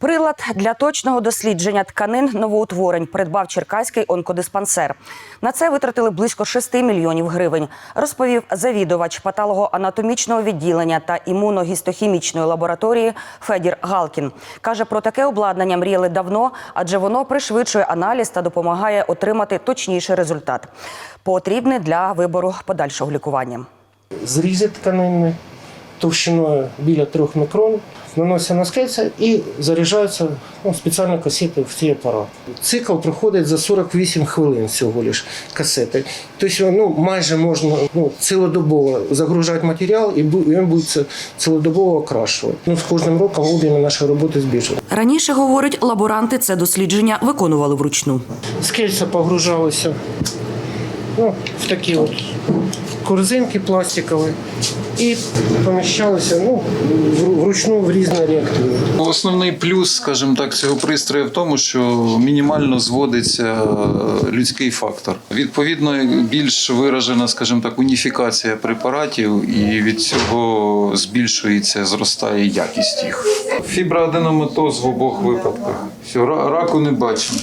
Прилад для точного дослідження тканин новоутворень придбав Черкаський онкодиспансер. На це витратили близько 6 мільйонів гривень, розповів завідувач патологоанатомічного відділення та імуногістохімічної лабораторії Федір Галкін. Каже, про таке обладнання мріяли давно, адже воно пришвидшує аналіз та допомагає отримати точніший результат, потрібний для вибору подальшого лікування. зрізи тканини товщиною біля 3 мікрон, наносяться на скельця і заряджаються ну, спеціальні касети в цей апарат. Цикл проходить за 48 хвилин всього лиш касети. Тобто ну, майже можна ну, цілодобово загружати матеріал і він буде цілодобово окрашувати. Ну, з кожним роком об'єми нашої роботи збільшують. Раніше, говорить, лаборанти це дослідження виконували вручну. Скельця погружалися ну, в такі от корзинки пластикові і поміщалися ну, вручну в різні реактори. Основний плюс, скажімо так, цього пристрою в тому, що мінімально зводиться е, людський фактор. Відповідно, більш виражена, скажімо так, уніфікація препаратів, і від цього збільшується, зростає якість їх. Фіброаденоматоз в обох випадках. Все, раку не бачимо.